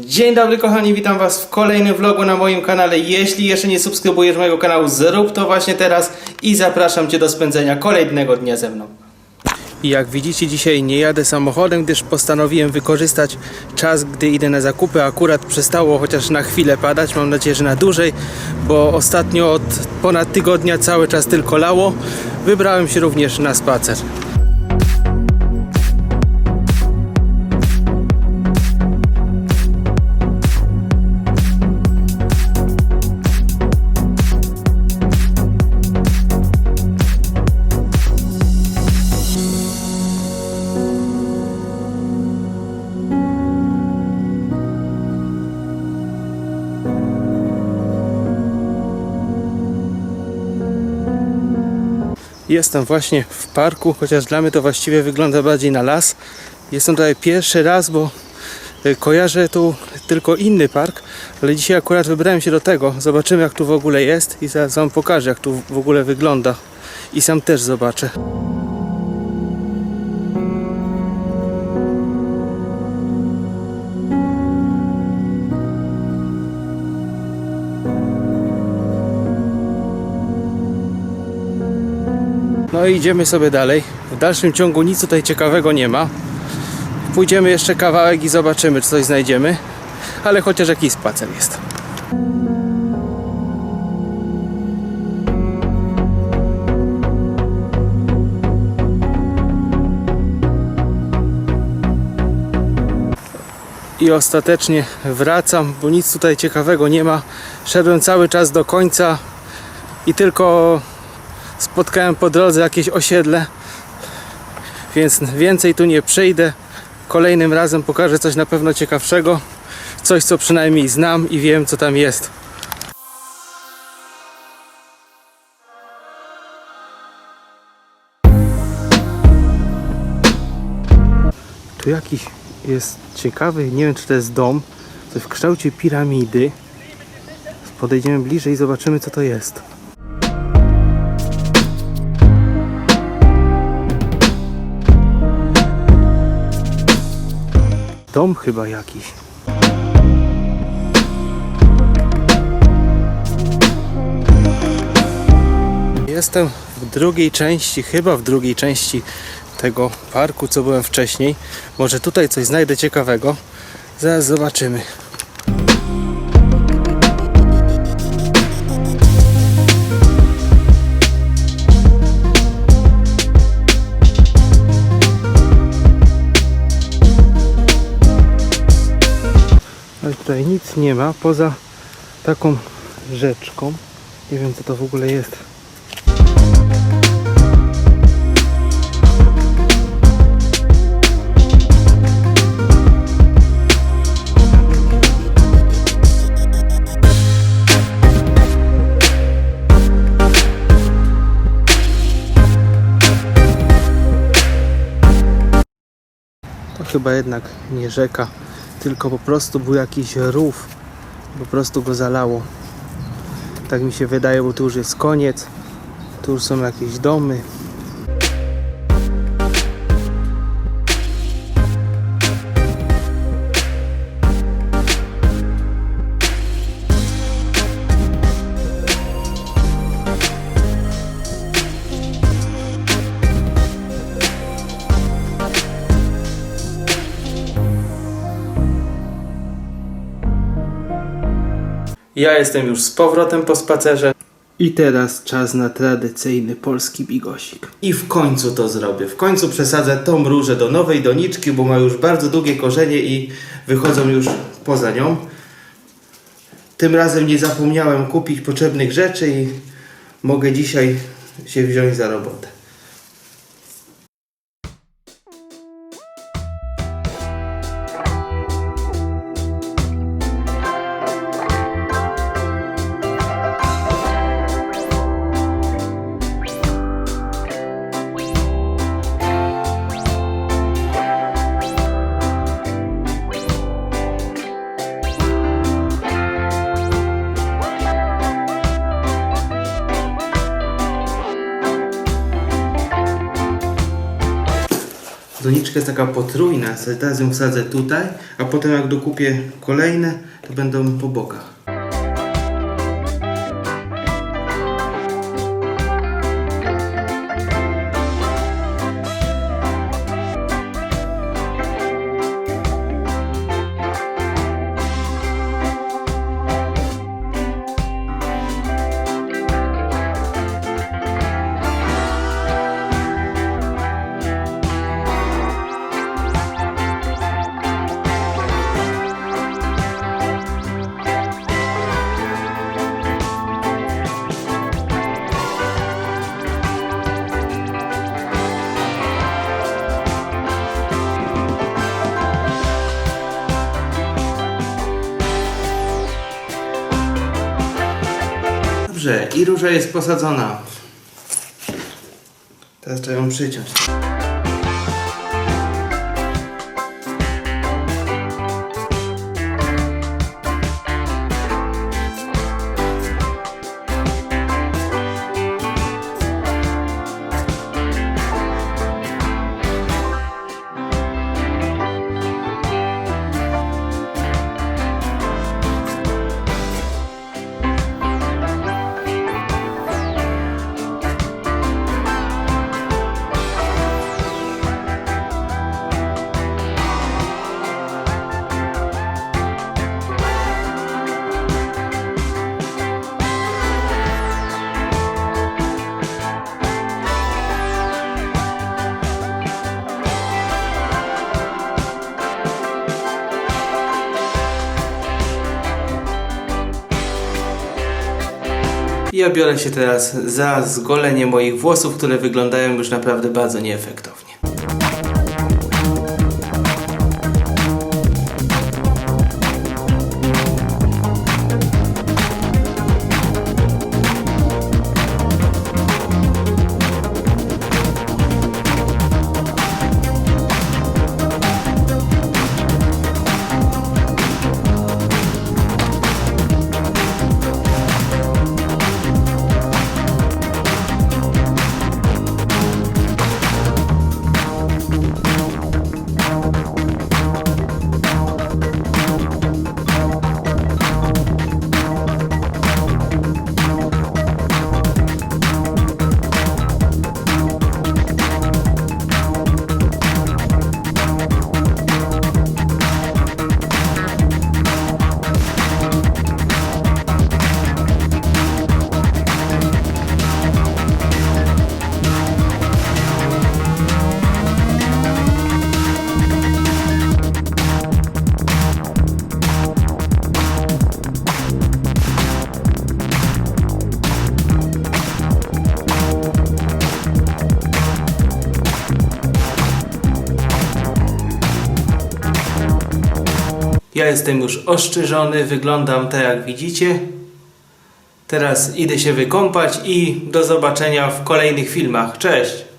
Dzień dobry kochani, witam was w kolejnym vlogu na moim kanale. Jeśli jeszcze nie subskrybujesz mojego kanału, zrób to właśnie teraz i zapraszam cię do spędzenia kolejnego dnia ze mną. Jak widzicie dzisiaj nie jadę samochodem, gdyż postanowiłem wykorzystać czas, gdy idę na zakupy. Akurat przestało chociaż na chwilę padać, mam nadzieję, że na dłużej, bo ostatnio od ponad tygodnia cały czas tylko lało. Wybrałem się również na spacer. Jestem właśnie w parku, chociaż dla mnie to właściwie wygląda bardziej na las. Jestem tutaj pierwszy raz, bo y, kojarzę tu tylko inny park, ale dzisiaj akurat wybrałem się do tego. Zobaczymy jak tu w ogóle jest i zaraz wam pokażę jak tu w ogóle wygląda. I sam też zobaczę. No i idziemy sobie dalej. W dalszym ciągu nic tutaj ciekawego nie ma. Pójdziemy jeszcze kawałek i zobaczymy, czy coś znajdziemy. Ale chociaż jakiś spacer jest. I ostatecznie wracam, bo nic tutaj ciekawego nie ma. Szedłem cały czas do końca i tylko spotkałem po drodze jakieś osiedle, więc więcej tu nie przejdę. Kolejnym razem pokażę coś na pewno ciekawszego, coś co przynajmniej znam i wiem co tam jest. Tu jakiś jest ciekawy, nie wiem czy to jest dom, coś w kształcie piramidy. Podejdziemy bliżej i zobaczymy co to jest. Dom chyba jakiś. Jestem w drugiej części, chyba w drugiej części tego parku, co byłem wcześniej. Może tutaj coś znajdę ciekawego. Zaraz zobaczymy. Tutaj nic nie ma poza taką rzeczką. Nie wiem co to w ogóle jest. To chyba jednak nie rzeka, tylko po prostu był jakiś rów. Po prostu go zalało. Tak mi się wydaje, bo tu już jest koniec. Tu już są jakieś domy. Ja jestem już z powrotem po spacerze. I teraz czas na tradycyjny polski bigosik. I w końcu to zrobię. W końcu przesadzę tą różę do nowej doniczki, bo ma już bardzo długie korzenie i wychodzą już poza nią. Tym razem nie zapomniałem kupić potrzebnych rzeczy i mogę dzisiaj się wziąć za robotę. Doniczka jest taka potrójna, sobie teraz ją wsadzę tutaj, a potem jak dokupię kolejne, to będą po bokach. Dobrze, i róża jest posadzona. Teraz trzeba ją przyciąć. Ja biorę się teraz za zgolenie moich włosów, które wyglądają już naprawdę bardzo nieefektownie. Ja jestem już oszczyżony, wyglądam tak jak widzicie. Teraz idę się wykąpać i do zobaczenia w kolejnych filmach. Cześć!